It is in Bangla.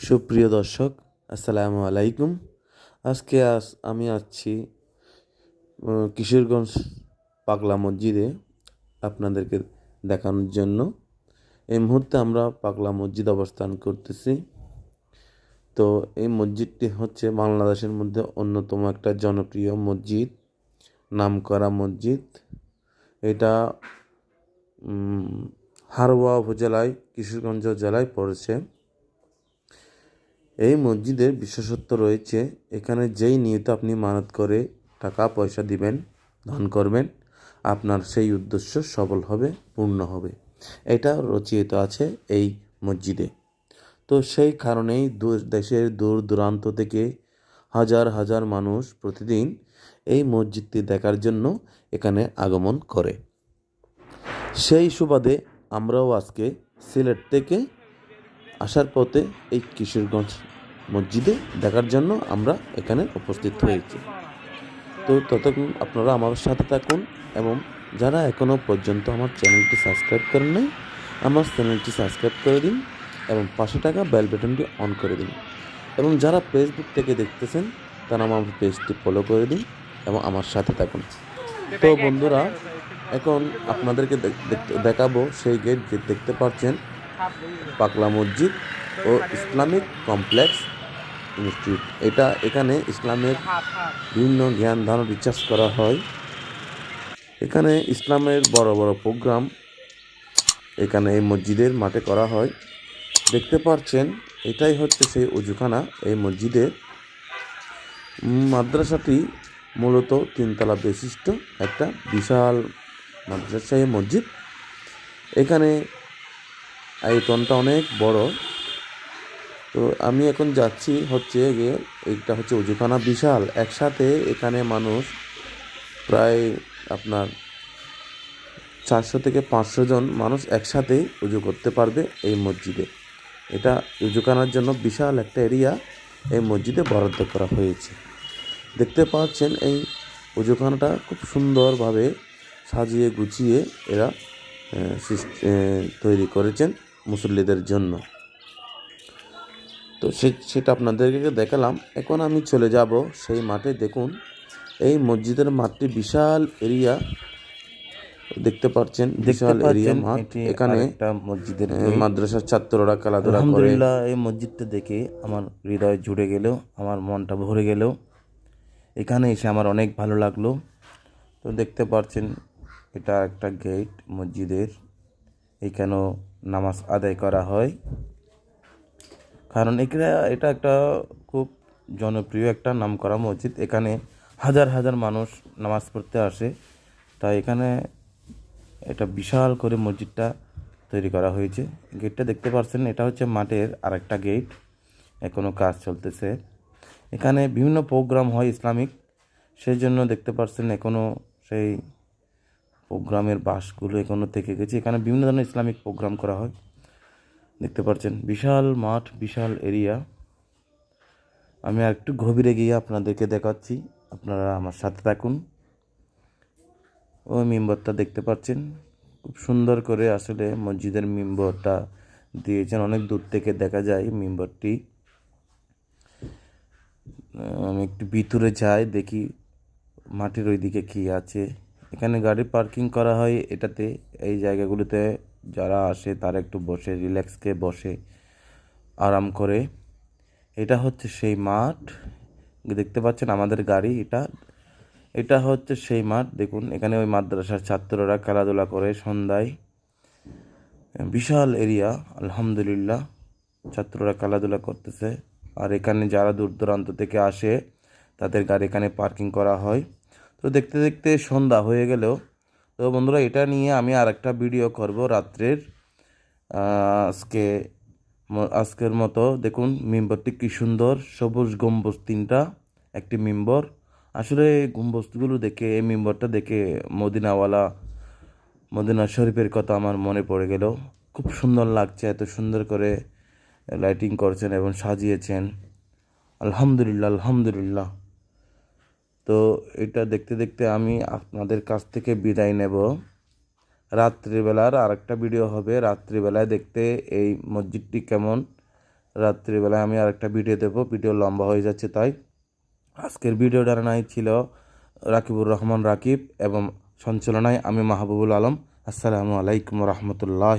সুপ্রিয় দর্শক আসসালামু আলাইকুম। আজকে আস আমি উম, কিশোরগঞ্জ পাগলা মসজিদে আপনাদেরকে দেখানোর জন্য। এই মুহূর্তে আমরা পাগলা মসজিদ অবস্থান করতেছি। তো এই মসজিদটি হচ্ছে বাংলাদেশের মধ্যে অন্যতম একটা জনপ্রিয় মসজিদ নামকরা মসজিদ। এটা হারোয়া উপজেলায় কিশোরগঞ্জ জেলায় পড়েছে। এই মসজিদের বিশেষত্ব রয়েছে, এখানে যেই নিয়ত আপনি মানত করে টাকা, পয়সা দিবেন, দান করবেন, আপনার সেই উদ্দেশ্য সফল হবে, পূর্ণ হবে। এটা রচিত আছে এই মসজিদে। তো সেই কারণেই দেশের দূর দূরান্ত থেকে হাজার হাজার মানুষ প্রতিদিন এই মসজিদটি দেখার জন্য এখানে আগমন করে। সেই সুবাদে আমরাও আজকে সিলেট থেকে আসার পথে এই কিশোরগঞ্জ মসজিদে দেখার জন্য আমরা এখানে উপস্থিত হয়েছি। তো ততক্ষণ আপনারা আমার সাথে থাকুন এবং যারা এখনও পর্যন্ত আমার চ্যানেলটি সাবস্ক্রাইব করেন নাই, আমার চ্যানেলটি সাবস্ক্রাইব করে দিন এবং পাশে টাকা বেল বাটনটি অন করে দিন। এবং যারা ফেসবুক থেকে দেখতেছেন, তারা আমার পেজটি ফলো করে দিন এবং আমার সাথে থাকুন। তো বন্ধুরা, এখন আপনাদেরকে দেখাবো সেই গেট যে দেখতে পাচ্ছেন। পাকলা মসজিদ ও ইসলামিক কমপ্লেক্স ইনস্টিটিউট। এটা এখানে ইসলামের বিভিন্ন জ্ঞান, ধারণ রিচার্জ করা হয়। এখানে ইসলামের বড় বড় প্রোগ্রাম এখানে এই মসজিদের মাঠে করা হয়। দেখতে পাচ্ছেন এটাই হচ্ছে সেই উজুখানা এই মসজিদের মাদ্রাসাটি মূলত তিনতলা বিশিষ্ট একটা বিশাল মাদ্রাসা এই মসজিদ। এখানে আয়তনটা অনেক বড়। তো আমি এখন যাচ্ছি হচ্ছে গিয়ে, এইটা হচ্ছে উজুখানা বিশাল। একসাথে এখানে মানুষ প্রায় আপনার চারশো থেকে পাঁচশো জন মানুষ একসাথেই উজু করতে পারবে এই মসজিদে। এটা উজুখানার জন্য বিশাল একটা এরিয়া এই মসজিদে বরাদ্দ করা হয়েছে। দেখতে পাচ্ছেন এই উজুখানাটা খুব সুন্দরভাবে সাজিয়ে গুছিয়ে এরা তৈরি করেছেন। মুসল্লিদের জন্য। তো সে সেটা আপনাদেরকে দেখালাম। এখন আমি চলে যাব সেই মাঠে। দেখুন এই মসজিদের মাঠটি বিশাল এরিয়া। দেখতে পাচ্ছেন বিশাল এরিয়া মাঠ। এখানে একটা মসজিদের মাদ্রাসার ছাত্ররা খেলাধুলা করে। এই মসজিদটা দেখে আমার হৃদয় জুড়ে গেল আমার মনটা ভরে গেল। এখানে এসে আমার অনেক ভালো লাগল। তো দেখতে পাচ্ছেন এটা একটা গেট মসজিদের। এখানেও নামাজ আদায় করা হয়? কারণ এখানে এটা একটা খুব জনপ্রিয় একটা নাম করা মসজিদ। এখানে হাজার হাজার মানুষ নামাজ পড়তে আসে। তাই এখানে এটা বিশাল করে মসজিদটা তৈরি করা হয়েছে। গেটটা দেখতে পাচ্ছেন এটা হচ্ছে মাঠের আরেকটা গেট। এখনও কাজ চলতেছে। এখানে বিভিন্ন প্রোগ্রাম হয় ইসলামিক। সেই জন্য দেখতে পাচ্ছেন এখনও সেই প্রোগ্রামের বাসগুলো এখনও থেকে গেছে। এখানে বিভিন্ন ধরনের ইসলামিক প্রোগ্রাম করা হয়। দেখতে পাচ্ছেন, বিশাল মাঠ, বিশাল এরিয়া। আমি আর একটু গভীরে গিয়ে আপনাদেরকে দেখাচ্ছি। আপনারা আমার সাথে থাকুন। ওই মেম্বরটা দেখতে পাচ্ছেন। খুব সুন্দর করে আসলে মসজিদের মেম্বরটা দিয়েছেন। অনেক দূর থেকে দেখা যায় মেম্বরটি। আমি একটু ভিতরে যাই, দেখি মাটির ওইদিকে কী আছে। এখানে গাড়ি পার্কিং করা হয় এটাতে। এই জায়গাগুলোতে যারা আসে তারা একটু বসে রিল্যাক্সকে বসে, আরাম করে। এটা হচ্ছে সেই মাঠ। দেখতে পাচ্ছেন আমাদের গাড়ি এটা। এটা হচ্ছে সেই মাঠ। দেখুন, এখানে ওই মাদ্রাসার ছাত্ররা খেলাধুলা করে সন্ধ্যায়। বিশাল এরিয়া, আলহামদুলিল্লাহ। ছাত্ররা খেলাধুলা করতেছে। আর এখানে যারা দূর দূরান্ত থেকে আসে, তাদের গাড়ি এখানে পার্কিং করা হয়। তো দেখতে দেখতে সন্ধ্যা হয়ে গেলেও, তো বন্ধুরা এটা নিয়ে আমি আরেকটা ভিডিও করব রাত্রের আজকে আজকের মতো। দেখুন মেম্বারটি কি সুন্দর, সবুজ গম্বুজ তিনটা, একটি মেম্বর। আসলে গম্বুজগুলো দেখে, এই মেম্বারটা দেখে মদিনাওয়ালা, মদিনা শরীফের কথা আমার মনে পড়ে গেল। খুব সুন্দর লাগছে, এত সুন্দর করে লাইটিং করছেন এবং সাজিয়েছেন। আলহামদুলিল্লাহ আলহামদুলিল্লাহ। তো এটা দেখতে দেখতে আমি আপনাদের কাছ থেকে বিদায় নেব। রাত্রিবেলার আরেকটা ভিডিও হবে। রাত্রিবেলায় দেখতে এই মসজিদটি কেমন। রাত্রিবেলায় আমি আরেকটা ভিডিও দেবো। ভিডিও লম্বা হয়ে যাচ্ছে তাই। আজকের ভিডিওটার নাই ছিল রাকিবুর রহমান রাকিব এবং সঞ্চালনায় আমি মাহবুবুল আলম। আসসালামু আলাইকুম রহমতুল্লাহ।